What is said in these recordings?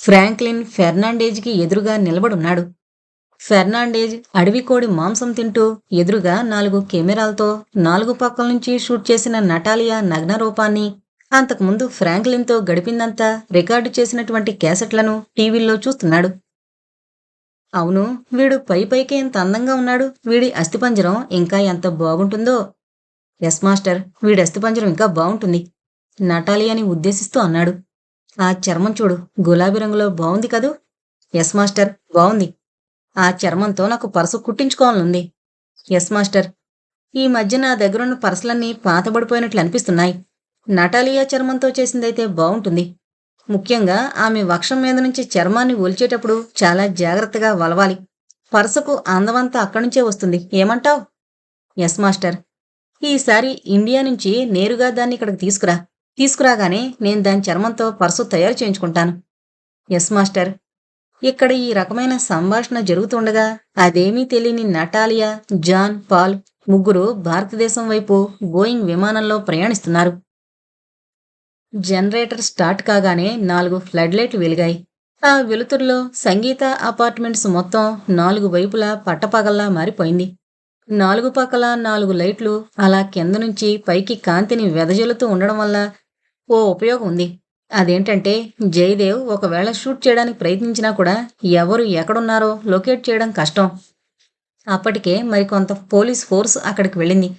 Franklin ఫెర్నాండేజ్కి ఎదురుగా నిలబడున్నాడు. Fernandez అడవికోడి మాంసం తింటూ ఎదురుగా నాలుగు కెమెరాలతో నాలుగు పక్కల నుంచి షూట్ చేసిన నటాలియా నగ్న రూపాన్ని అంతకుముందు ఫ్రాంక్లిన్తో గడిపిందంతా రికార్డు చేసినటువంటి క్యాసెట్లను టీవీల్లో చూస్తున్నాడు. అవును వీడు పై పైకి ఎంత అందంగా ఉన్నాడు వీడి అస్థిపంజరం ఇంకా ఎంత బాగుంటుందో. ఎస్ మాస్టర్ వీడి అస్థిపంజరం ఇంకా బాగుంటుంది నటాలియాని ఉద్దేశిస్తూ అన్నాడు. ఆ చర్మం చూడు గులాబీ రంగులో బాగుంది కదూ. ఎస్ మాస్టర్ బాగుంది ఆ చర్మంతో నాకు పరసు కుట్టించుకోవాలనుంది. ఎస్ మాస్టర్ ఈ మధ్య నా దగ్గరున్న పరసలన్నీ పాతబడిపోయినట్లు అనిపిస్తున్నాయి. నటాలియా చర్మంతో చేసిందైతే బాగుంటుంది ముఖ్యంగా ఆమె వక్షం మీద నుంచి చర్మాన్ని ఒలిచేటప్పుడు చాలా జాగ్రత్తగా వలవాలి. పరసకు అందమంతా అక్కడి నుంచే వస్తుంది. ఏమంటావ్? ఎస్ మాస్టర్ ఈసారి ఇండియా నుంచి నేరుగా దాన్ని ఇక్కడికి తీసుకురా. తీసుకురాగానే నేను దాని చర్మంతో పర్సు తయారు చేయించుకుంటాను. Yes master. ఇక్కడ ఈ రకమైన సంభాషణ జరుగుతుండగా అదేమీ తెలియని నటాలియా జాన్ పాల్ ముగ్గురు భారతదేశం వైపు బోయింగ్ విమానంలో ప్రయాణిస్తున్నారు. జనరేటర్ స్టార్ట్ కాగానే నాలుగు ఫ్లడ్ లైట్లు వెలిగాయి. ఆ వెలుతురులో సంగీత అపార్ట్మెంట్స్ మొత్తం నాలుగు వైపులా పట్టపగల్లా మారిపోయింది. నాలుగు పక్కల నాలుగు లైట్లు అలా కింద నుంచి పైకి కాంతిని వెదజల్లుతూ ఉండడం వల్ల ఓ ఉపయోగం ఉంది. అదేంటంటే జయదేవ్ ఒకవేళ షూట్ చేయడానికి ప్రయత్నించినా కూడా ఎవరు ఎక్కడున్నారో లొకేట్ చేయడం కష్టం. అప్పటికే మరికొంత పోలీస్ ఫోర్స్ అక్కడికి వెళ్ళింది.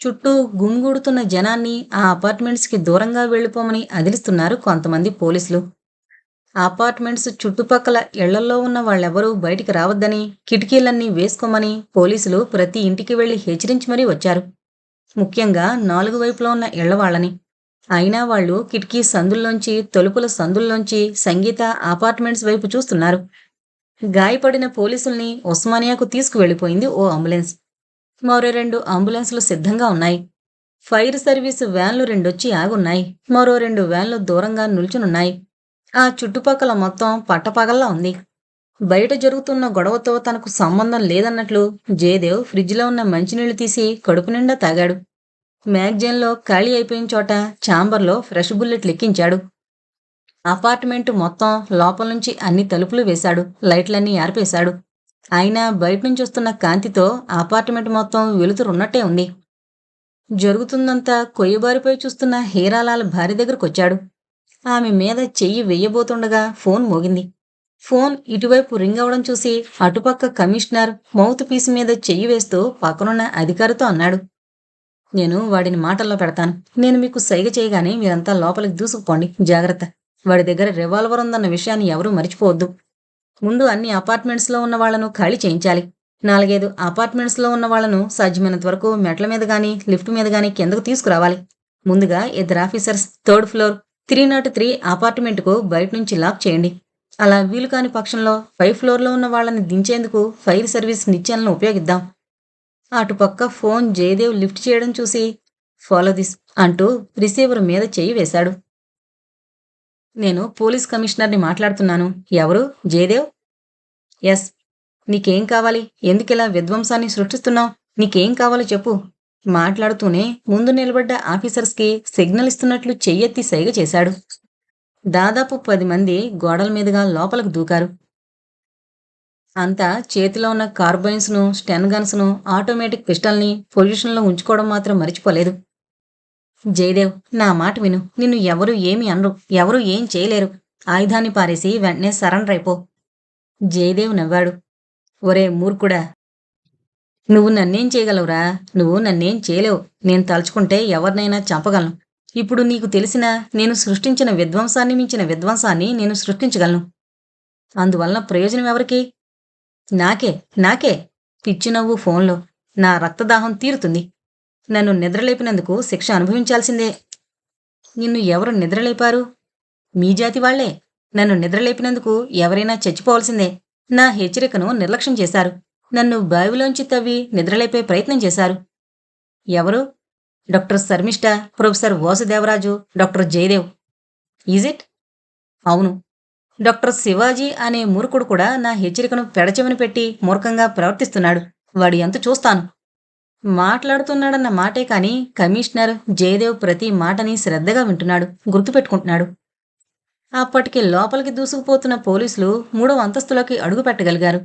చుట్టూ గుమిగూడుతున్న జనాన్ని ఆ అపార్ట్మెంట్స్కి దూరంగా వెళ్ళిపోమని అదిలిస్తున్నారు కొంతమంది పోలీసులు. అపార్ట్మెంట్స్ చుట్టుపక్కల ఇళ్ళలో ఉన్న వాళ్ళెవరూ బయటికి రావద్దని కిటికీలన్నీ వేసుకోమని పోలీసులు ప్రతి ఇంటికి వెళ్ళి హెచ్చరించి మరీ వచ్చారు. ముఖ్యంగా నాలుగు వైపులో ఉన్న ఇళ్ళవాళ్ళని అయినా వాళ్ళు కిటికీ సందుల్లోంచి తలుపుల సందుల్లోంచి సంగీత అపార్ట్మెంట్స్ వైపు చూస్తున్నారు. గాయపడిన పోలీసుల్ని ఉస్మానియాకు తీసుకువెళ్ళిపోయింది ఓ అంబులెన్స్. మరో రెండు అంబులెన్సులు సిద్ధంగా ఉన్నాయి. ఫైర్ సర్వీసు వ్యాన్లు రెండొచ్చి ఆగున్నాయి. మరో రెండు వ్యాన్లు దూరంగా నిల్చునున్నాయి. ఆ చుట్టుపక్కల మొత్తం పట్టపగల్లా ఉంది. బయట జరుగుతున్న గొడవతో తనకు సంబంధం లేదన్నట్లు జయదేవ్ ఫ్రిడ్జ్లో ఉన్న మంచినీళ్ళు తీసి కడుపు నిండా తాగాడు. మ్యాగజైన్లో ఖాళీ అయిపోయిన చోట ఛాంబర్లో ఫ్రెష్ బుల్లెట్ లెక్కించాడు. అపార్ట్మెంట్ మొత్తం లోపల నుంచి అన్ని తలుపులు వేశాడు. లైట్లన్నీ ఆర్పేశాడు. అయినా బయట నుంచి వస్తున్న కాంతితో అపార్ట్మెంట్ మొత్తం వెలుతురున్నట్టే ఉంది. జరుగుతుందంతా కొయ్యబారిపోయి చూస్తున్న హీరాలాల భార్య దగ్గరకొచ్చాడు. ఆమె మీద చెయ్యి వెయ్యబోతుండగా ఫోన్ మోగింది. ఫోన్ ఇటువైపు రింగ్ అవడం చూసి అటుపక్క కమిషనర్ మౌత్ పీస్ మీద చెయ్యి వేస్తూ పక్కనున్న అధికారితో అన్నాడు. నేను వాడిని మాటల్లో పెడతాను. నేను మీకు సైగ చేయగానే మీరంతా లోపలికి దూసుకుపోండి. జాగ్రత్త. వాడి దగ్గర రివాల్వర్ ఉందన్న విషయాన్ని ఎవరూ మర్చిపోవద్దు. ముందు అన్ని అపార్ట్మెంట్స్లో ఉన్న వాళ్ళను ఖాళీ చేయించాలి. నాలుగైదు అపార్ట్మెంట్స్లో ఉన్న వాళ్ళను సాధ్యమైనంత వరకు మెట్ల మీద గానీ లిఫ్ట్ మీద గానీ కిందకు తీసుకురావాలి. ముందుగా ఇద్దరు officers third floor three naught three అపార్ట్మెంట్కు బయట నుంచి లాక్ చేయండి. అలా వీలు కాని పక్షంలో ఫైవ్ ఫ్లోర్లో ఉన్న వాళ్ళని దించేందుకు ఫైర్ సర్వీస్ నిచ్చెనలను ఉపయోగిద్దాం. అటుపక్క ఫోన్ జయదేవ్ లిఫ్ట్ చేయడం చూసి ఫాలో దిస్ అంటూ రిసీవర్ మీద చేయి వేశాడు. నేను పోలీస్ కమిషనర్ని మాట్లాడుతున్నాను. ఎవరు? జయదేవ్? ఎస్. నీకేం కావాలి? ఎందుకిలా విధ్వంసాన్ని సృష్టిస్తున్నావు? నీకేం కావాలో చెప్పు. మాట్లాడుతూనే ముందు నిలబడ్డ ఆఫీసర్స్కి సిగ్నల్ ఇస్తున్నట్లు చెయ్యెత్తి సైగ చేశాడు. దాదాపు పది మంది గోడల మీదుగా లోపలకు దూకారు. అంతా చేతిలో ఉన్న కార్బైన్స్ను స్టెన్ గన్స్ను ఆటోమేటిక్ పిస్టల్ని పొజిషన్లో ఉంచుకోవడం మాత్రం మర్చిపోలేదు. జయదేవ్ నా మాట విను. నిన్ను ఎవరు ఏమి అనరు. ఎవరు ఏం చేయలేరు. ఆయుధాన్ని పారేసి వెంటనే సరెండర్ అయిపో. జయదేవ్ నవ్వాడు. ఒరే మూర్ఖుడా! నువ్వు నన్నేం చేయగలవురా? నువ్వు నన్నేం చేయలేవు. నేను తలుచుకుంటే ఎవరినైనా చంపగలను. ఇప్పుడు నీకు తెలిసిన నేను సృష్టించిన విధ్వంసాన్ని మించిన విధ్వంసాన్ని నేను సృష్టించగలను. అందువలన ప్రయోజనం ఎవరికి? నాకే నాకే. పిచ్చి నవ్వు ఫోన్లో. నా రక్తదాహం తీరుతుంది. నన్ను నిద్రలేపినందుకు శిక్ష అనుభవించాల్సిందే. నిన్ను ఎవరు నిద్రలేపారు? మీ జాతి వాళ్ళే. నన్ను నిద్రలేపినందుకు ఎవరైనా చచ్చిపోవాల్సిందే. నా హెచ్చరికను నిర్లక్ష్యం చేశారు. నన్ను బావిలోంచి తవ్వి నిద్రలేపే ప్రయత్నం చేశారు. ఎవరు? Doctor Sharmishta professor Vasudevaraju doctor Jayadev. Is it? అవును. డాక్టర్ శివాజీ అనే మూర్ఖుడు కూడా నా హెచ్చరికను పెడచెవిని పెట్టి మూర్ఖంగా ప్రవర్తిస్తున్నాడు. వాడి ఎంత చూస్తాను. మాట్లాడుతున్నాడన్న మాటే కాని కమిషనర్ జయదేవ్ ప్రతి మాటని శ్రద్ధగా వింటున్నాడు గుర్తుపెట్టుకుంటున్నాడు. అప్పటికి లోపలికి దూసుకుపోతున్న పోలీసులు మూడవ అంతస్తులోకి అడుగు పెట్టగలిగారు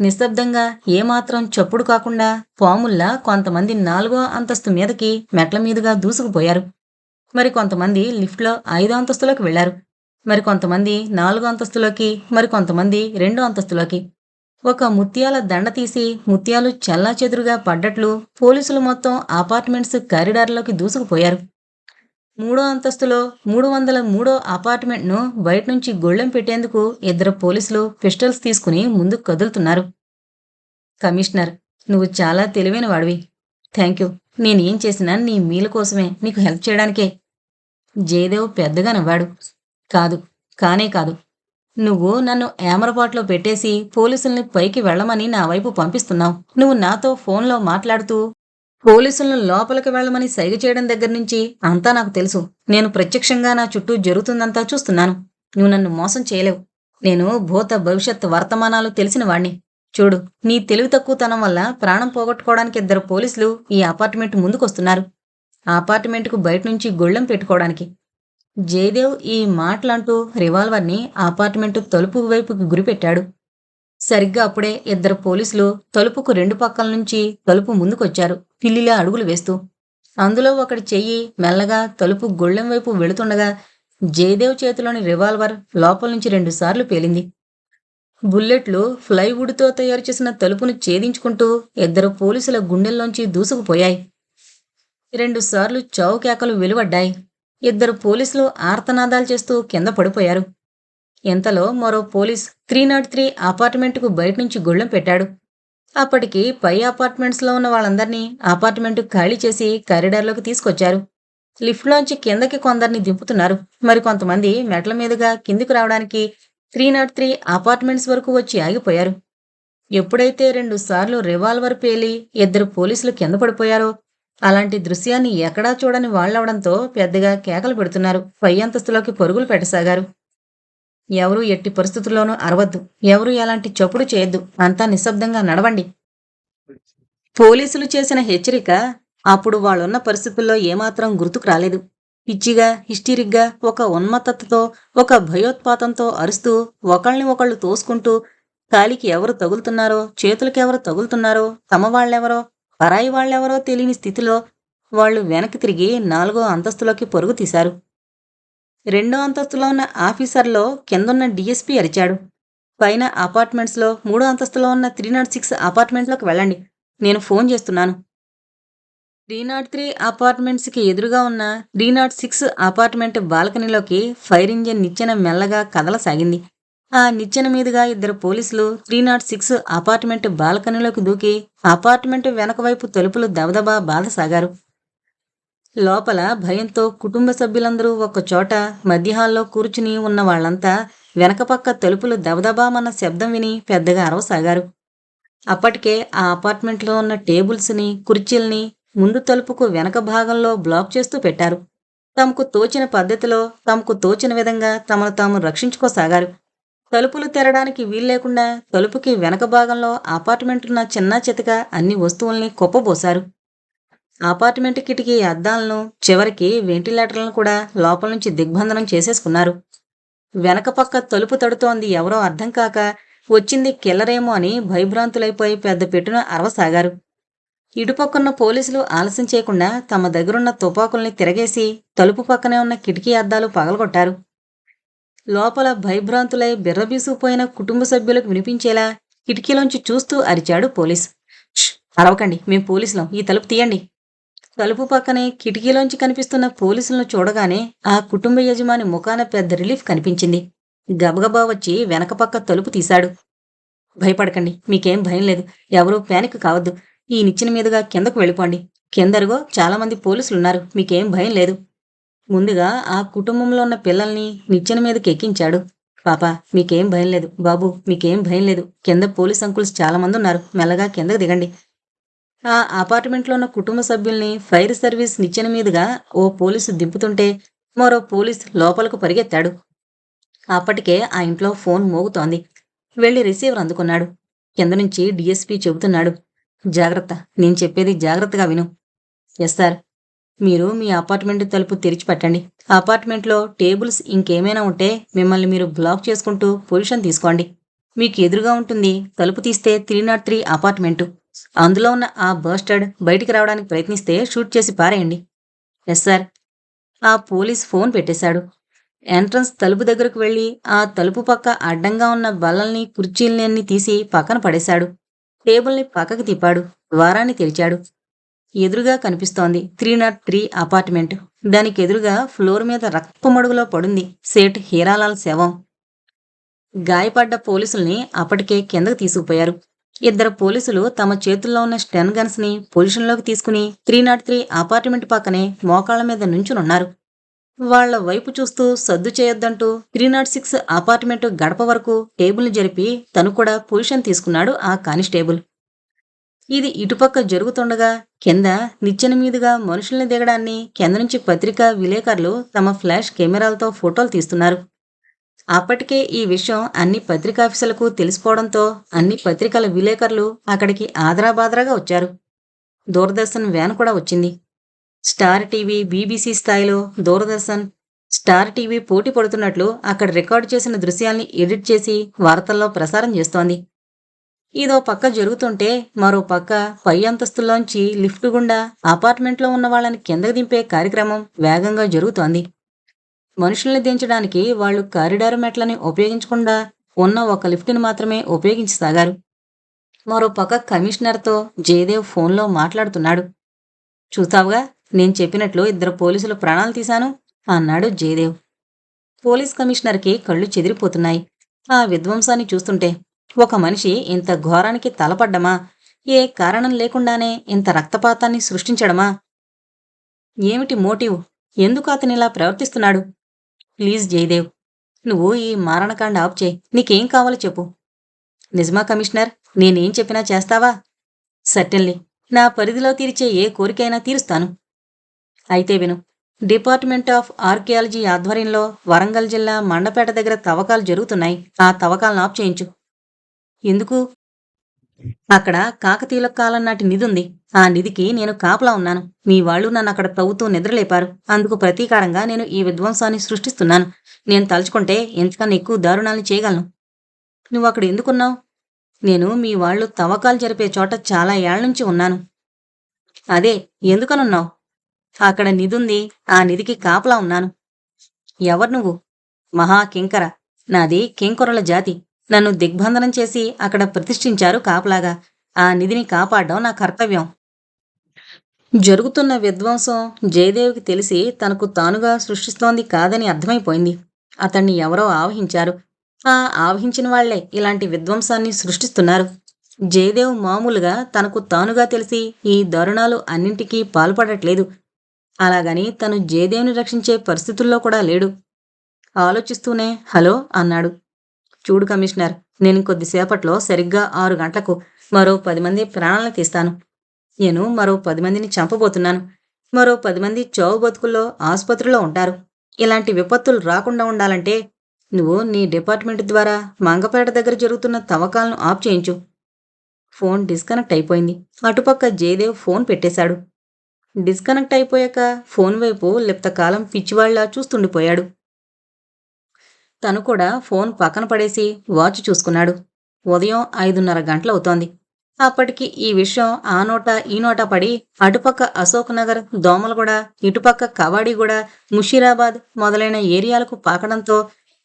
నిశ్శబ్దంగా ఏమాత్రం చప్పుడు కాకుండా పాముల్లా కొంతమంది నాలుగో అంతస్తు మీదకి మెట్ల మీదుగా దూసుకుపోయారు. మరి కొంతమంది లిఫ్ట్లో ఐదో అంతస్తులోకి వెళ్ళారు మరి కొంతమంది నాలుగో అంతస్తులోకి మరి కొంతమంది రెండో అంతస్తులోకి. ఒక ముత్యాల దండ తీసి ముత్యాలు చెల్లాచెదురుగా పడ్డట్లు పోలీసులు మొత్తం అపార్ట్మెంట్స్ కారిడార్లోకి దూసుకుపోయారు. మూడో అంతస్తులో మూడు వందల మూడో అపార్ట్మెంట్ను బయట నుంచి గొళ్ళెం పెట్టేందుకు ఇద్దరు పోలీసులు పిస్టల్స్ తీసుకుని ముందుకు కదులుతున్నారు. కమిషనర్ నువ్వు చాలా తెలివైన వాడివి. Thank you. నేనేం చేసినా నీ మీల కోసమే నీకు హెల్ప్ చేయడానికే. జయదేవ్ పెద్దగా నవ్వాడు. కాదు కానే కాదు. నువ్వు నన్ను ఏమరపాట్లో పెట్టేసి పోలీసుల్ని పైకి వెళ్ళమని నా వైపు పంపిస్తున్నావు. నువ్వు నాతో ఫోన్లో మాట్లాడుతూ పోలీసులను లోపలికి వెళ్ళమని సైగ చేయడం దగ్గర నుంచి అంతా నాకు తెలుసు. నేను ప్రత్యక్షంగా నా చుట్టూ జరుగుతుందంతా చూస్తున్నాను. నువ్వు నన్ను మోసం చేయలేవు. నేను భూత భవిష్యత్ వర్తమానాలు తెలిసిన వాణ్ణి. చూడు నీ తెలివి తక్కువతనం వల్ల ప్రాణం పోగొట్టుకోవడానికి ఇద్దరు పోలీసులు ఈ అపార్ట్మెంట్ ముందుకొస్తున్నారు. ఆ అపార్ట్మెంట్కు బయట నుంచి గొళ్ళెం పెట్టుకోవడానికి. జయదేవ్ ఈ మాటలంటూ రివాల్వర్ని అపార్ట్మెంట్ తలుపు వైపుకి గురిపెట్టాడు. సరిగ్గా అప్పుడే ఇద్దరు పోలీసులు తలుపుకు రెండు పక్కల నుంచి తలుపు ముందుకొచ్చారు. పిల్లిలా అడుగులు వేస్తూ అందులో ఒకటి చెయ్యి మెల్లగా తలుపు గొళ్ళెం వైపు వెళుతుండగా జయదేవ్ చేతిలోని రివాల్వర్ లోపల నుంచి రెండుసార్లు పేలింది. బుల్లెట్లు ఫ్లైవుడ్తో తయారు చేసిన తలుపును ఛేదించుకుంటూ ఇద్దరు పోలీసుల గుండెల్లోంచి దూసుకుపోయాయి. రెండుసార్లు చావుకేకలు వెలువడ్డాయి. ఇద్దరు పోలీసులు ఆర్తనాదాలు చేస్తూ కింద పడిపోయారు. ఇంతలో మరో పోలీస్ త్రీ నాట్ త్రీ అపార్ట్మెంట్కు బయట నుంచి గుళ్ళెం పెట్టాడు. అప్పటికి పై అపార్ట్మెంట్స్లో ఉన్న వాళ్ళందరినీ అపార్ట్మెంట్ ఖాళీ చేసి కారిడార్లోకి తీసుకొచ్చారు. లిఫ్ట్లోంచి కిందకి కొందరిని దింపుతున్నారు. మరి కొంతమంది మెట్ల మీదుగా కిందికి రావడానికి త్రీ నాట్ త్రీ అపార్ట్మెంట్స్ వరకు వచ్చి ఆగిపోయారు. ఎప్పుడైతే రెండు సార్లు రివాల్వర్ పేలి ఇద్దరు పోలీసులు కింద పడిపోయారో అలాంటి దృశ్యాన్ని ఎక్కడా చూడని వాళ్ళవడంతో పెద్దగా కేకలు పెడుతున్నారు. పై అంతస్తులోకి పరుగులు పెట్టసాగారు. ఎవరూ ఎట్టి పరిస్థితుల్లోనూ అరవద్దు. ఎవరూ ఎలాంటి చప్పుడు చేయొద్దు. అంతా నిశ్శబ్దంగా నడవండి. పోలీసులు చేసిన హెచ్చరిక అప్పుడు వాళ్ళున్న పరిస్థితుల్లో ఏమాత్రం గుర్తుకు రాలేదు. పిచ్చిగా హిస్టీరిక్గా ఒక ఉన్మత్తతతో ఒక భయోత్పాతంతో అరుస్తూ ఒకళ్ళని ఒకళ్ళు తోసుకుంటూ కాలికి ఎవరు తగులుతున్నారో చేతులకి ఎవరు తగులుతున్నారో తమ వాళ్ళెవరో పరాయి వాళ్ళెవరో తెలియని స్థితిలో వాళ్ళు వెనక్కి తిరిగి నాలుగో అంతస్తులోకి పరుగు తీశారు. రెండో అంతస్తులో ఉన్న ఆఫీసర్లో కిందున్న డీఎస్పీ అరిచాడు. పైన అపార్ట్మెంట్స్లో మూడో అంతస్తులో ఉన్న త్రీ నాట్ సిక్స్ అపార్ట్మెంట్లోకి వెళ్ళండి. నేను ఫోన్ చేస్తున్నాను. త్రీ నాట్ త్రీ అపార్ట్మెంట్స్కి ఎదురుగా ఉన్న త్రీ నాట్ సిక్స్ అపార్ట్మెంట్ బాల్కనీలోకి ఫైర్ ఇంజిన్ నిచ్చెన మెల్లగా కదలసాగింది ఆ నిచ్చెన మీదుగా ఇద్దరు పోలీసులు త్రీ నాట్ సిక్స్ అపార్ట్మెంట్ బాల్కనీలోకి దూకి అపార్ట్మెంట్ వెనక వైపు తలుపులు దబదబా బాధసాగారు లోపల భయంతో కుటుంబ సభ్యులందరూ ఒక చోట కూర్చుని ఉన్న వాళ్ళంతా వెనకపక్క తలుపులు దబదబామన్న శబ్దం విని పెద్దగా అరవసాగారు. అప్పటికే ఆ అపార్ట్మెంట్లో ఉన్న టేబుల్స్ని కుర్చీల్ని ముందు తలుపుకు వెనక భాగంలో బ్లాక్ చేస్తూ పెట్టారు. తమకు తోచిన పద్ధతిలో తమకు తోచిన విధంగా తమను తాము రక్షించుకోసాగారు. తలుపులు తెరడానికి వీల్లేకుండా తలుపుకి వెనక భాగంలో అపార్ట్మెంట్ ఉన్న చిన్న చితక అన్ని వస్తువుల్ని కుప్పబోశారు అపార్ట్మెంట్ కిటికీ అద్దాలను చివరికి వెంటిలేటర్లను కూడా లోపల నుంచి దిగ్బంధనం చేసేసుకున్నారు. వెనక పక్క తలుపు తడుతోంది ఎవరో అర్థం కాక వచ్చింది కిల్లరేమో అని భయభ్రాంతులైపోయి పెద్ద పెట్టున అరవసాగారు. ఇటుపక్కన్న పోలీసులు ఆలస్యం చేయకుండా తమ దగ్గరున్న తుపాకుల్ని తిరగేసి తలుపు పక్కనే ఉన్న కిటికీ అద్దాలు పగలగొట్టారు. లోపల భయభ్రాంతులై బిర్రబీసుకుపోయిన కుటుంబ సభ్యులకు వినిపించేలా కిటికీలోంచి చూస్తూ అరిచాడు పోలీస్. అరవకండి మేం పోలీసులం. ఈ తలుపు తీయండి. తలుపు పక్కనే కిటికీలోంచి కనిపిస్తున్న పోలీసులను చూడగానే ఆ కుటుంబ యజమాని ముఖాన పెద్ద రిలీఫ్ కనిపించింది. గబగబా వచ్చి వెనకపక్క తలుపు తీశాడు. భయపడకండి మీకేం భయం లేదు. ఎవరూ ప్యానిక్ కావద్దు. ఈ నిచ్చెన మీదుగా కిందకు వెళ్ళిపోండి. కిందరుగో చాలామంది పోలీసులున్నారు. మీకేం భయం లేదు. ముందుగా ఆ కుటుంబంలో ఉన్న పిల్లల్ని నిచ్చెన మీదకి ఎక్కించాడు. పాప మీకేం భయం లేదు. బాబు మీకేం భయం లేదు. కింద పోలీస్ అంకుల్స్ చాలామంది ఉన్నారు. మెల్లగా కిందకు దిగండి. ఆ అపార్ట్మెంట్లో ఉన్న కుటుంబ సభ్యుల్ని ఫైర్ సర్వీస్ నిచ్చెన మీదుగా ఓ పోలీసు దింపుతుంటే మరో పోలీస్ లోపలకు పరిగెత్తాడు. అప్పటికే ఆ ఇంట్లో ఫోన్ మోగుతోంది. వెళ్ళి రిసీవర్ అందుకున్నాడు. కింద నుంచి డిఎస్పీ చెబుతున్నాడు. జాగ్రత్త నేను చెప్పేది జాగ్రత్తగా విను. ఎస్ సార్ మీరు మీ అపార్ట్మెంట్ తలుపు తెరిచి పెట్టండి అపార్ట్మెంట్లో టేబుల్స్ ఇంకేమైనా ఉంటే మిమ్మల్ని మీరు బ్లాక్ చేసుకుంటూ పొజిషన్ తీసుకోండి. మీకు ఎదురుగా ఉంటుంది తలుపు తీస్తే త్రీ నాట్ త్రీ అపార్ట్మెంటు. అందులో ఉన్న ఆ బర్స్టర్డ్ బయటికి రావడానికి ప్రయత్నిస్తే షూట్ చేసి పారేయండి. Yes sir. ఆ పోలీస్ ఫోన్ పెట్టేశాడు. ఎంట్రన్స్ తలుపు దగ్గరకు వెళ్ళి ఆ తలుపు పక్క అడ్డంగా ఉన్న బల్లల్ని కుర్చీలన్నీ తీసి పక్కన పడేశాడు. టేబుల్ని పక్కకి తిప్పాడు. ద్వారాన్ని తెరిచాడు. ఎదురుగా కనిపిస్తోంది త్రీ నాట్ త్రీ అపార్ట్మెంట్. దానికి ఎదురుగా ఫ్లోర్ మీద రక్తపు మడుగులో పడుంది సేట్ హీరాలాల్ శవం. గాయపడ్డ పోలీసుల్ని అప్పటికే కిందకు తీసుకుపోయారు. ఇద్దరు పోలీసులు తమ చేతుల్లో ఉన్న స్టెన్ గన్స్ని పొజిషన్లోకి తీసుకుని త్రీ నాట్ త్రీ అపార్ట్మెంట్ పక్కనే మోకాళ్ళ మీద నుంచునున్నారు. వాళ్ళ వైపు చూస్తూ సద్దు చేయొద్దంటూ త్రీ నాట్ సిక్స్ అపార్ట్మెంట్ గడప వరకు టేబుల్ని జరిపి తను కూడా పొజిషన్ తీసుకున్నాడు ఆ కానిస్టేబుల్. ఇది ఇటుపక్క జరుగుతుండగా కింద నిచ్చెన మీదుగా మనుషుల్ని దిగడాన్ని కింద నుంచి పత్రికా విలేకరులు తమ ఫ్లాష్ కెమెరాలతో ఫోటోలు తీస్తున్నారు. అప్పటికే ఈ విషయం అన్ని పత్రికాఫీసులకు తెలిసిపోవడంతో అన్ని పత్రికల విలేకరులు అక్కడికి ఆదరాబాదరాగా వచ్చారు. దూరదర్శన్ వ్యాన్ కూడా వచ్చింది. స్టార్ టీవీ బీబీసీ స్థాయిలో దూరదర్శన్ స్టార్ టీవీ పోటీ పడుతున్నట్లు అక్కడ రికార్డు చేసిన దృశ్యాల్ని ఎడిట్ చేసి వార్తల్లో ప్రసారం చేస్తోంది. ఇదో పక్క జరుగుతుంటే మరో పక్క పై అంతస్తుల్లోంచి లిఫ్ట్ గుండా అపార్ట్మెంట్లో ఉన్న వాళ్ళని కిందకు దింపే కార్యక్రమం వేగంగా జరుగుతోంది. మనుషుల్ని దించడానికి వాళ్ళు కారిడార్ మెట్లని ఉపయోగించకుండా ఉన్న ఒక లిఫ్ట్ని మాత్రమే ఉపయోగించసాగారు మరో పక్క కమిషనర్తో జయదేవ్ ఫోన్లో మాట్లాడుతున్నాడు. చూసావుగా నేను చెప్పినట్లు ఇద్దరు పోలీసులు ప్రాణాలు తీశాను అన్నాడు జయదేవ్. పోలీస్ కమిషనర్కి కళ్ళు చెదిరిపోతున్నాయి. ఆ విధ్వంసాన్ని చూస్తుంటే ఒక మనిషి ఇంత ఘోరానికి తలపడ్డమా? ఏ కారణం లేకుండానే ఇంత రక్తపాతాన్ని సృష్టించడమా? ఏమిటి మోటివ్? ఎందుకు అతనిలా ప్రవర్తిస్తున్నాడు? ప్లీజ్ జయదేవ్ నువ్వు ఈ మారణకాండ ఆప్ చేయి. నీకేం కావాలో చెప్పు. నిజమా కమిషనర్ నేనేం చెప్పినా చేస్తావా? సర్టెన్లీ నా పరిధిలో తీర్చే ఏ కోరికైనా తీరుస్తాను. అయితే విను డిపార్ట్మెంట్ ఆఫ్ ఆర్కియాలజీ ఆధ్వర్యంలో వరంగల్ జిల్లా మండపేట దగ్గర తవ్వకాలు జరుగుతున్నాయి. ఆ తవ్వకాలను ఆప్ చేయించు. ఎందుకు? అక్కడ కాకతీయుల కాలం నాటి నిధి ఉంది. ఆ నిధికి నేను కాపలా ఉన్నాను. మీ వాళ్ళు నన్ను అక్కడ తవ్వుతూ నిద్రలేపారు. అందుకు ప్రతీకారంగా నేను ఈ విధ్వంసాన్ని సృష్టిస్తున్నాను. నేను తలుచుకుంటే ఎంతకన్నా ఎక్కువ దారుణాలను చేయగలను. నువ్వు అక్కడ ఎందుకున్నావు? నేను మీ వాళ్ళు తవ్వకాలు జరిపే చోట చాలా ఏళ్ళ నుంచి ఉన్నాను. అదే ఎందుకనున్నావు? అక్కడ నిధుంది ఆ నిధికి కాపలా ఉన్నాను. ఎవరు నువ్వు? మహా కింకర. నాది కింకరుల జాతి. నన్ను దిగ్బంధనం చేసి అక్కడ ప్రతిష్ఠించారు కాపలాగా. ఆ నిధిని కాపాడడం నా కర్తవ్యం. జరుగుతున్న విధ్వంసం జయదేవికి తెలిసి తనకు తానుగా సృష్టిస్తోంది కాదని అర్థమైపోయింది. అతన్ని ఎవరో ఆవహించారు. ఆ ఆవహించిన వాళ్ళే ఇలాంటి విధ్వంసాన్ని సృష్టిస్తున్నారు. జయదేవ్ మామూలుగా తనకు తానుగా తెలిసి ఈ దారుణాలు అన్నింటికీ పాల్పడట్లేదు. అలాగని తను జయదేవ్ని రక్షించే పరిస్థితుల్లో కూడా లేడు. ఆలోచిస్తూనే హలో అన్నాడు. చూడు కమిషనర్ నేను కొద్దిసేపట్లో సరిగ్గా ఆరు గంటలకు మరో పది మంది ప్రాణాలను తీస్తాను. నేను మరో పది మందిని చంపబోతున్నాను. మరో పది మంది చావు బతుకుల్లో ఆసుపత్రిలో ఉంటారు. ఇలాంటి విపత్తులు రాకుండా ఉండాలంటే నువ్వు నీ డిపార్ట్మెంట్ ద్వారా మంగపేట దగ్గర జరుగుతున్న తవ్వకాలను ఆఫ్ చేయించు. ఫోన్ డిస్కనెక్ట్ అయిపోయింది. అటుపక్క జయదేవ్ ఫోన్ పెట్టేశాడు. డిస్కనెక్ట్ అయిపోయాక ఫోన్ వైపు లిప్తకాలం పిచ్చివాళ్ళా చూస్తుండిపోయాడు. తను కూడా ఫోన్ పక్కన పడేసి వాచ్ చూసుకున్నాడు. ఉదయం ఐదున్నర గంటలవుతోంది. అప్పటికి ఈ విషయం ఆ నోట ఈ నోట పడి అటుపక్క అశోక్ నగర్ దోమలగూడ ఇటుపక్క కవాడిగూడ ముషీరాబాద్ మొదలైన ఏరియాలకు పాకడంతో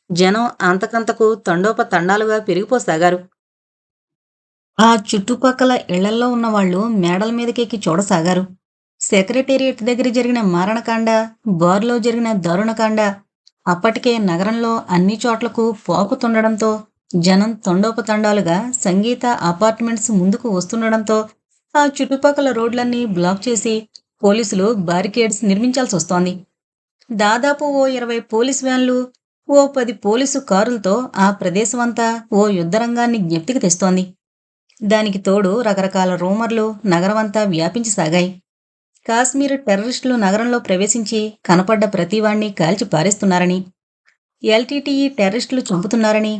జనం అంతకంతకు తండోపతండాలుగా పెరిగిపోసాగారు. ఆ చుట్టుపక్కల ఇళ్ళల్లో ఉన్నవాళ్ళు మేడల మీదకెక్కి చూడసాగారు. సెక్రటేరియట్ దగ్గర జరిగిన మారణకాండ బార్లో జరిగిన దారుణకాండ అప్పటికే నగరంలో అన్ని చోట్లకు పోకుతుండడంతో జనం తండోపతండాలుగా సంగీత అపార్ట్మెంట్స్ ముందుకు వస్తుండడంతో ఆ చుట్టుపక్కల రోడ్లన్నీ బ్లాక్ చేసి పోలీసులు బారికేడ్స్ నిర్మించాల్సి వస్తోంది. దాదాపు ఓ ఇరవై పోలీస్ వ్యాన్లు ఓ పది పోలీసు కారులతో ఆ ప్రదేశమంతా ఓ యుద్ధరంగాన్ని జ్ఞప్తికి తెస్తోంది. దానికి తోడు రకరకాల రూమర్లు నగరమంతా వ్యాపించి సాగాయి. కాశ్మీర్ టెర్రరిస్టులు నగరంలో ప్రవేశించి కనపడ్డ ప్రతివాణ్ణి కాల్చి పారేస్తున్నారని ఎల్టీటీఈ టెర్రరిస్టులు చంపుతున్నారని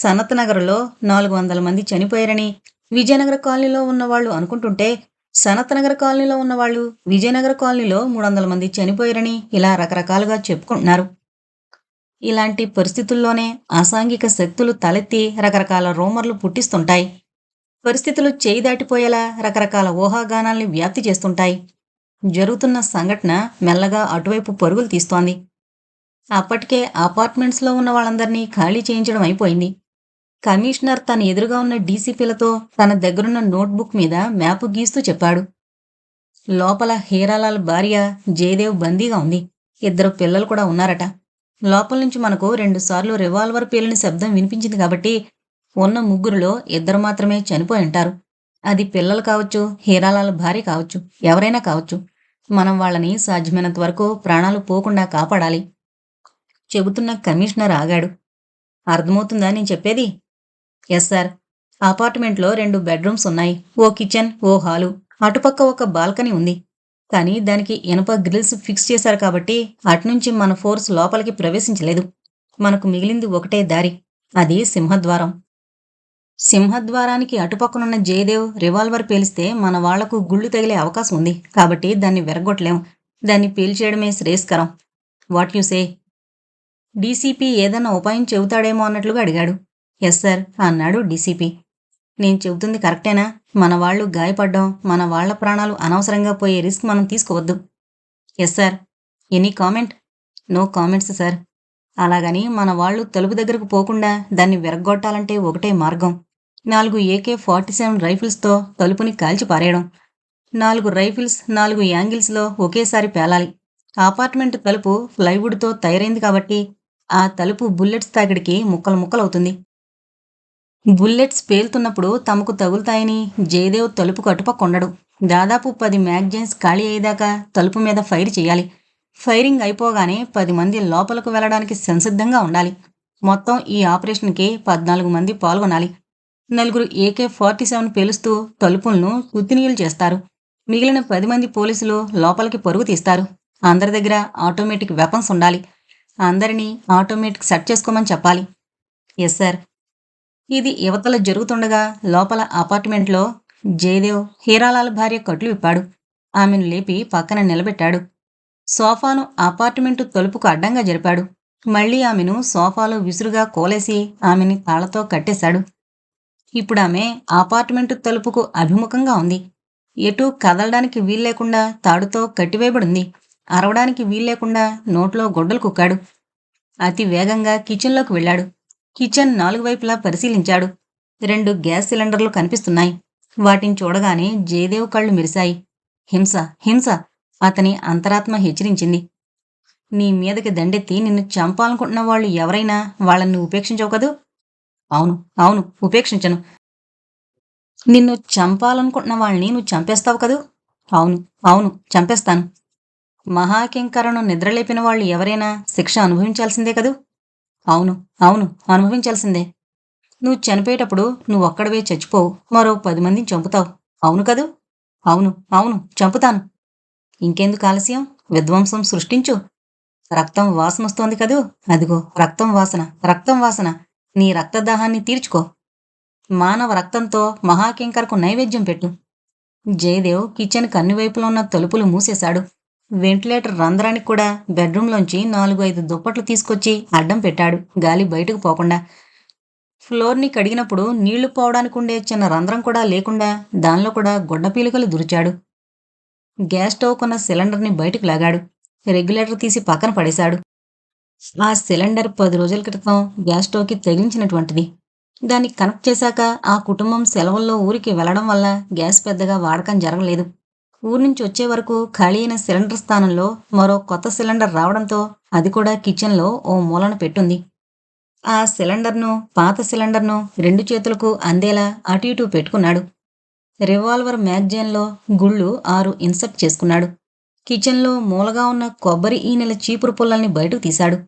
సనత్ నగర్లో నాలుగు వందల మంది చనిపోయారని విజయనగర కాలనీలో ఉన్నవాళ్ళు అనుకుంటుంటే సనత్ నగర్ కాలనీలో ఉన్నవాళ్ళు విజయనగర కాలనీలో మూడు వందల మంది చనిపోయారని ఇలా రకరకాలుగా చెప్పుకుంటున్నారు. ఇలాంటి పరిస్థితుల్లోనే అసాంఘిక శక్తులు తలెత్తి రకరకాల రూమర్లు పుట్టిస్తుంటాయి. పరిస్థితులు చేయి దాటిపోయేలా రకరకాల ఊహాగానాల్ని వ్యాప్తి చేస్తుంటాయి. జరుగుతున్న సంఘటన మెల్లగా అటువైపు పరుగులు తీస్తోంది. అప్పటికే అపార్ట్మెంట్స్లో ఉన్న వాళ్ళందరినీ ఖాళీ చేయించడం అయిపోయింది. కమిషనర్ తన ఎదురుగా ఉన్న డీసీపీలతో తన దగ్గరున్న నోట్బుక్ మీద మ్యాప్ గీస్తూ చెప్పాడు. లోపల హీరాలాల్ భార్య జయదేవ్ బందీగా ఉంది. ఇద్దరు పిల్లలు కూడా ఉన్నారట. లోపల నుంచి మనకు రెండుసార్లు రివాల్వర్ పేలిన శబ్దం వినిపించింది కాబట్టి ఉన్న ముగ్గురులో ఇద్దరు మాత్రమే చనిపోయి ఉంటారు. అది పిల్లలు కావచ్చు హీరాలాల్ భార్య కావచ్చు ఎవరైనా కావచ్చు. మనం వాళ్ళని సాధ్యమైనంత వరకు ప్రాణాలు పోకుండా కాపాడాలి. చెబుతున్న కమిషనర్ ఆగాడు. అర్థమవుతుందా నేను చెప్పేది? ఎస్ సార్ అపార్ట్మెంట్లో రెండు బెడ్రూమ్స్ ఉన్నాయి. ఓ కిచెన్ ఓ హాలు. అటుపక్క ఒక బాల్కనీ ఉంది. కానీ దానికి ఇనుప గ్రిల్స్ ఫిక్స్ చేశారు కాబట్టి అటునుంచి మన ఫోర్స్ లోపలికి ప్రవేశించలేదు. మనకు మిగిలింది ఒకటే దారి. అది సింహద్వారం. సింహద్వారానికి అటుపక్కనున్న జయదేవ్ రివాల్వర్ పేలిస్తే మన వాళ్ళకు గుళ్ళు తగిలే అవకాశం ఉంది. కాబట్టి దాన్ని వెరగొట్టలేం దాన్ని పేల్చేయడమే శ్రేయస్కరం. వాట్ యు సే డీసీపీ ఏదన్నా ఉపాయం చెబుతాడేమో అన్నట్లుగా అడిగాడు. ఎస్ సార్ అన్నాడు డీసీపీ నేను చెబుతుంది కరెక్టేనా? మన వాళ్ళు గాయపడ్డం మన వాళ్ళ ప్రాణాలు అనవసరంగా పోయే రిస్క్ మనం తీసుకోవద్దు. Yes sir any comment no comments sir అలాగని మన వాళ్ళు తలుపు దగ్గరకు పోకుండా దాన్ని విరగ్గొట్టాలంటే ఒకటే మార్గం. నాలుగు ఏకే ఫార్టీ సెవెన్ రైఫిల్స్తో తలుపుని కాల్చి పారేయడం. నాలుగు రైఫిల్స్ నాలుగు యాంగిల్స్లో ఒకేసారి పేలాలి. అపార్ట్మెంట్ తలుపు ప్లైవుడ్తో తయారైంది కాబట్టి ఆ తలుపు బుల్లెట్స్ తాకిడికి ముక్కలు ముక్కలవుతుంది. బుల్లెట్స్ పేలుతున్నప్పుడు తమకు తగులుతాయని జయదేవ్ తలుపు కట్టుపక్కొండడు దాదాపు పది మ్యాగజైన్స్ ఖాళీ అయ్యేదాకా తలుపు మీద ఫైర్ చేయాలి. ఫైరింగ్ అయిపోగానే పది మంది లోపలకు వెళ్ళడానికి సంసిద్ధంగా ఉండాలి. మొత్తం ఈ ఆపరేషన్కి పద్నాలుగు మంది పాల్గొనాలి. నలుగురు ఏకే ఫార్టీ సెవెన్ పేలుస్తూ తలుపులను కుత్తినీయులు చేస్తారు. మిగిలిన పది మంది పోలీసులు లోపలికి పరుగు తీస్తారు. అందరి దగ్గర ఆటోమేటిక్ వెపన్స్ ఉండాలి. అందరినీ ఆటోమేటిక్ సెట్ చేసుకోమని చెప్పాలి. Yes sir. ఇది యువతల జరుగుతుండగా లోపల అపార్ట్మెంట్లో జయదేవ్ హీరాలాల్ భార్య కట్లు విప్పాడు. ఆమెను లేపి పక్కన నిలబెట్టాడు. సోఫాను అపార్ట్మెంటు తలుపుకు అడ్డంగా జరిపాడు. మళ్ళీ ఆమెను సోఫాలో విసురుగా కోలేసి ఆమెని తాళతో కట్టేశాడు. ఇప్పుడు ఆమె అపార్ట్మెంటు తలుపుకు అభిముఖంగా ఉంది. ఎటూ కదలడానికి వీల్లేకుండా తాడుతో కట్టివేయబడింది. అరవడానికి వీల్లేకుండా నోట్లో గొడ్డలు కుక్కాడు. అతి వేగంగా కిచెన్లోకి వెళ్ళాడు. కిచెన్ నాలుగు వైపులా పరిశీలించాడు. రెండు గ్యాస్ సిలిండర్లు కనిపిస్తున్నాయి. వాటిని చూడగానే జయదేవ్ కళ్ళు మెరిశాయి. హింస హింస! అతని అంతరాత్మ హెచ్చరించింది. నీ మీదకి దండెత్తి నిన్ను చంపాలనుకుంటున్న వాళ్ళు ఎవరైనా వాళ్ళని ఉపేక్షించవు కదూ? అవును అవును ఉపేక్షించను. నిన్ను చంపాలనుకుంటున్న వాళ్ళని నువ్వు చంపేస్తావు కదూ? అవును అవును చంపేస్తాను. మహాకింకరను నిద్రలేపిన వాళ్ళు ఎవరైనా శిక్ష అనుభవించాల్సిందే కదూ? అవును అవును అనుభవించాల్సిందే. నువ్వు చనిపోయేటప్పుడు నువ్వు ఒక్కడవే చచ్చిపోవు మరో పది మందిని చంపుతావు. అవును కదూ? అవును అవును చంపుతాను. ఇంకెందుకు ఆలస్యం? విధ్వంసం సృష్టించు. రక్తం వాసన వస్తోంది కదూ? అదిగో రక్తం వాసన రక్తం వాసన. నీ రక్తదాహాన్ని తీర్చుకో. మానవ రక్తంతో మహాకింకరకు నైవేద్యం పెట్టు. జయదేవ్ కిచెన్ కన్నివైపులో ఉన్న తలుపులు మూసేశాడు. వెంటిలేటర్ రంధ్రానికి కూడా బెడ్రూమ్లోంచి నాలుగు ఐదు దుప్పట్లు తీసుకొచ్చి అడ్డం పెట్టాడు. గాలి బయటకు పోకుండా. ఫ్లోర్ని కడిగినప్పుడు నీళ్ళు పోవడానికి ఉండే చిన్న రంధ్రం కూడా లేకుండా దానిలో కూడా గుడ్డ పీలికలు దురిచాడు. గ్యాస్ స్టవ్ కొన్న సిలిండర్ని బయటకు లాగాడు. రెగ్యులేటర్ తీసి పక్కన పడేశాడు. ఆ సిలిండర్ పది రోజుల క్రితం గ్యాస్ స్టవ్కి తగిలించినటువంటిది దాన్ని కనెక్ట్ చేశాక ఆ కుటుంబం సెలవుల్లో ఊరికి వెళ్ళడం వల్ల గ్యాస్ పెద్దగా వాడకం జరగలేదు. ఊరి నుంచి వచ్చే వరకు ఖాళీ అయిన సిలిండర్ స్థానంలో మరో కొత్త సిలిండర్ రావడంతో అది కూడా కిచెన్లో ఓ మూలన పెట్టుంది. ఆ సిలిండర్ను పాత సిలిండర్ను రెండు చేతులకు అందేలా అటు ఇటు పెట్టుకున్నాడు. రివాల్వర్ మ్యాగజైన్లో గుళ్ళు ఆరు ఇన్సర్ట్ చేసుకున్నాడు. కిచెన్లో మూలగా ఉన్న కొబ్బరి ఈనెల చీపురు పుల్లల్ని బయటకు తీశాడు.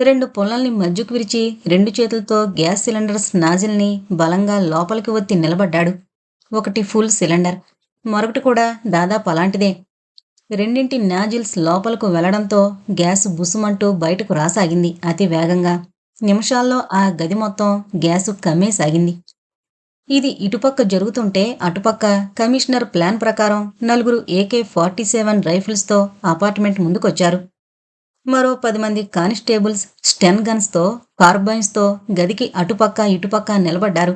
రెండు పుల్లల్ని మధ్యకు విరిచి రెండు చేతులతో గ్యాస్ సిలిండర్స్ స్నాజిల్ని బలంగా లోపలికి ఒత్తి నిలబడ్డాడు. ఒకటి ఫుల్ సిలిండర్ మరొకటి కూడా దాదాపు అలాంటిదే. రెండింటి నాజిల్స్ లోపలకు వెళ్ళడంతో గ్యాస్ బుసుమంటూ బయటకు రాసాగింది అతి వేగంగా. నిమిషాల్లో ఆ గది మొత్తం గ్యాసు కమ్మేసాగింది ఇది ఇటుపక్క జరుగుతుంటే అటుపక్క కమిషనర్ ప్లాన్ ప్రకారం నలుగురు ఏకే ఫార్టీ సెవెన్ రైఫిల్స్తో అపార్ట్మెంట్ ముందుకొచ్చారు. మరో పది మంది కానిస్టేబుల్స్ స్టెన్ గన్స్తో కార్బైన్స్తో గదికి అటుపక్క ఇటుపక్క నిలబడ్డారు.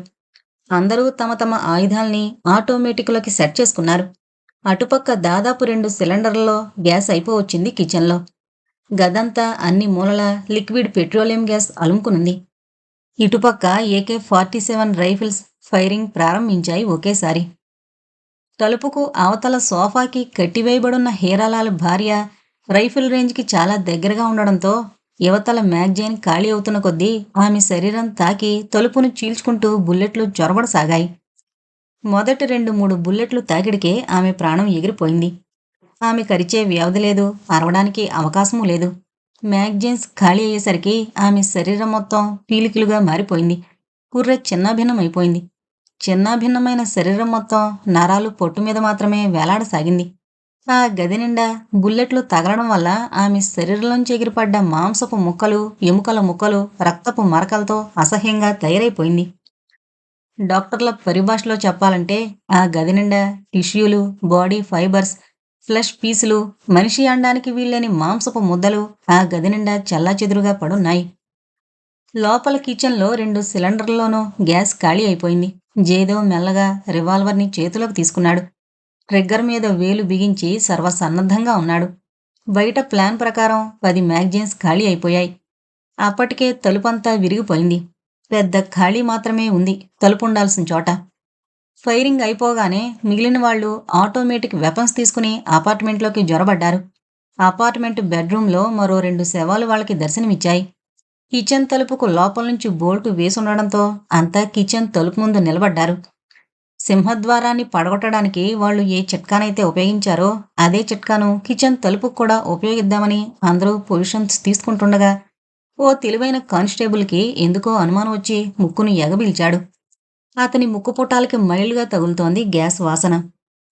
అందరూ తమ తమ ఆయుధాల్ని ఆటోమేటిక్లోకి సెట్ చేసుకున్నారు. అటుపక్క దాదాపు రెండు సిలిండర్లలో గ్యాస్ అయిపోవచ్చింది కిచెన్లో. గదంతా అన్ని మూలల లిక్విడ్ పెట్రోలియం గ్యాస్ అలుముకునుంది. ఇటుపక్క AK forty seven rifles firing ప్రారంభించాయి ఒకేసారి. తలుపుకు అవతల సోఫాకి కట్టివేయబడున్న హీరాలాల భార్య రైఫిల్ రేంజ్కి చాలా దగ్గరగా ఉండడంతో యువతల మ్యాగజైన్ ఖాళీ అవుతున్న కొద్దీ ఆమె శరీరం తాకి తలుపును చీల్చుకుంటూ బుల్లెట్లు చొరబడసాగాయి. మొదటి రెండు మూడు బుల్లెట్లు తాకిడికే ఆమె ప్రాణం ఎగిరిపోయింది. ఆమె కరిచే వ్యవధి లేదు అరవడానికి అవకాశమూ లేదు. మ్యాగజైన్స్ ఖాళీ అయ్యేసరికి ఆమె శరీరం మొత్తం పీలికలుగా మారిపోయింది. కుర్రె చిన్నాభిన్నమైపోయింది. చిన్నాభిన్నమైన శరీరం మొత్తం నరాలు పొట్టు మీద మాత్రమే వేలాడసాగింది. ఆ గది నిండా బుల్లెట్లు తగలడం వల్ల ఆమె శరీరంలోంచి ఎగిరిపడ్డ మాంసపు ముక్కలు ఎముకల ముక్కలు రక్తపు మరకలతో అసహ్యంగా తయారైపోయింది. డాక్టర్ల పరిభాషలో చెప్పాలంటే ఆ గది నిండా టిష్యూలు బాడీ ఫైబర్స్ ఫ్లెష్ పీసులు మనిషి అండానికి వీల్లేని మాంసపు ముద్దలు ఆ గది నిండా చెల్లాచెదురుగా పడున్నాయి. లోపల కిచెన్లో రెండు సిలిండర్లలోనూ గ్యాస్ ఖాళీ అయిపోయింది. జేదో మెల్లగా రివాల్వర్ని చేతిలోకి తీసుకున్నాడు. ట్రిగ్గర్ మీద వేలు బిగించి సర్వసన్నద్ధంగా ఉన్నాడు. బయట ప్లాన్ ప్రకారం పది మ్యాగజైన్స్ ఖాళీ అయిపోయాయి. అప్పటికే తలుపంతా విరిగిపోయింది. పెద్ద ఖాళీ మాత్రమే ఉంది. తలుపు ఉండాల్సిన చోట. ఫైరింగ్ అయిపోగానే మిగిలిన వాళ్ళు ఆటోమేటిక్ వెపన్స్ తీసుకుని అపార్ట్మెంట్లోకి జొరబడ్డారు. అపార్ట్మెంట్ బెడ్రూమ్లో మరో రెండు శవాలు వాళ్ళకి దర్శనమిచ్చాయి. కిచెన్ తలుపుకు లోపల నుంచి బోల్టు వేసుండడంతో అంతా కిచెన్ తలుపు ముందు నిలబడ్డారు. సింహద్వారాన్ని పడగొట్టడానికి వాళ్ళు ఏ చిట్కానైతే ఉపయోగించారో అదే చిట్కాను కిచెన్ తలుపుకు కూడా ఉపయోగిద్దామని అందరూ పొజిషన్స్ తీసుకుంటుండగా ఓ తెలివైన కానిస్టేబుల్కి ఎందుకో అనుమానం వచ్చి ముక్కును ఎగబిల్చాడు. అతని ముక్కు పుటాలకి మైల్డ్గా తగులుతోంది గ్యాస్ వాసన.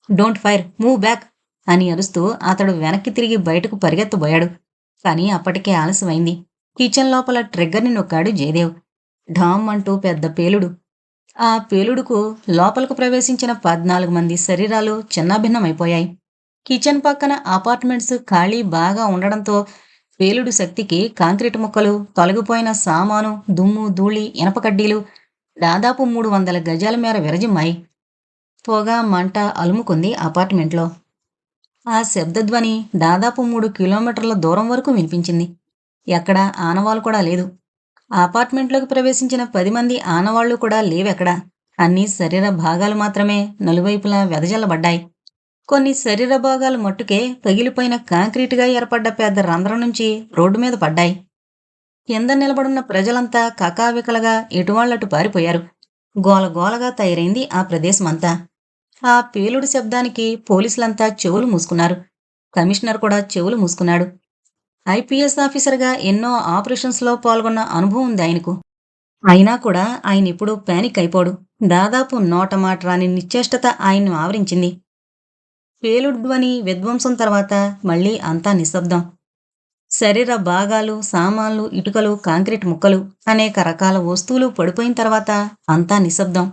డోంట్ ఫైర్ మూవ్ బ్యాక్ అని అరుస్తూ అతడు వెనక్కి తిరిగి బయటకు పరిగెత్తబోయాడు. కానీ అప్పటికే ఆలస్యమైంది. కిచెన్ లోపల ట్రిగ్గర్ని నొక్కాడు జయదేవ్. ఢామ్ అంటూ పెద్ద పేలుడు. ఆ పేలుడుకు లోపలకు ప్రవేశించిన పద్నాలుగు మంది శరీరాలు చిన్నాభిన్నమైపోయాయి. కిచెన్ పక్కన అపార్ట్మెంట్స్ ఖాళీ బాగా ఉండడంతో పేలుడు శక్తికి కాంక్రీట్ ముక్కలు తొలగిపోయిన సామాను దుమ్ము ధూళి ఇనప కడ్డీలు దాదాపు మూడు వందల గజాల మేర విరజిమ్మాయి. పొగ మంట అలుముకుంది అపార్ట్మెంట్లో. ఆ శబ్దధ్వని దాదాపు మూడు కిలోమీటర్ల దూరం వరకు వినిపించింది. ఎక్కడా ఆనవాలు కూడా లేదు. అపార్ట్మెంట్లోకి ప్రవేశించిన పది మంది ఆనవాళ్ళు కూడా లేవెక్కడ? అన్ని శరీర భాగాలు మాత్రమే నలువైపులా వెదజల్లబడ్డాయి. కొన్ని శరీర భాగాలు మట్టుకే పగిలిపోయిన కాంక్రీటుగా ఏర్పడ్డ పెద్ద రంధ్రం నుంచి రోడ్డు మీద పడ్డాయి. కింద నిలబడున్న ప్రజలంతా కకావికలగా ఇటువాళ్ళటు పారిపోయారు. గోలగోలగా తయారైంది ఆ ప్రదేశమంతా. ఆ పేలుడు శబ్దానికి పోలీసులంతా చెవులు మూసుకున్నారు. కమిషనర్ కూడా చెవులు మూసుకున్నాడు. ఐపీఎస్ ఆఫీసర్గా ఎన్నో ఆపరేషన్స్లో పాల్గొన్న అనుభవం ఉంది ఆయనకు. అయినా కూడా ఆయన ఇప్పుడు ప్యానిక్ అయిపోడు. దాదాపు నోట మాట రాని నిశ్చేష్టత ఆయన్ను ఆవరించింది. పేలుడు ధ్వని విధ్వంసం తర్వాత మళ్ళీ అంతా నిశ్శబ్దం. శరీర భాగాలు సామాన్లు ఇటుకలు కాంక్రీట్ ముక్కలు అనేక రకాల వస్తువులు పడిపోయిన తర్వాత అంతా నిశ్శబ్దం.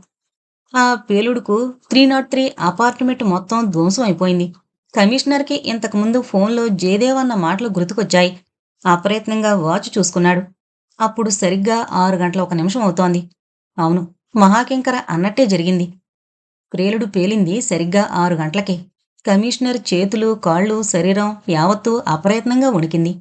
ఆ పేలుడుకు త్రీ నాట్ త్రీ అపార్ట్మెంట్ మొత్తం ధ్వంసం అయిపోయింది. కమిషనర్కి ఇంతకుముందు ఫోన్లో జయదేవ్ అన్న మాటలు గుర్తుకొచ్చాయి. అప్రయత్నంగా వాచ్ చూసుకున్నాడు. అప్పుడు సరిగ్గా ఆరు గంటల ఒక నిమిషం అవుతోంది. అవును మహాకింకర అన్నట్టే జరిగింది. ప్రేలుడు పేలింది సరిగ్గా ఆరు గంటలకే. కమిషనర్ చేతులు కాళ్ళు శరీరం యావత్తూ అప్రయత్నంగా వణికింది.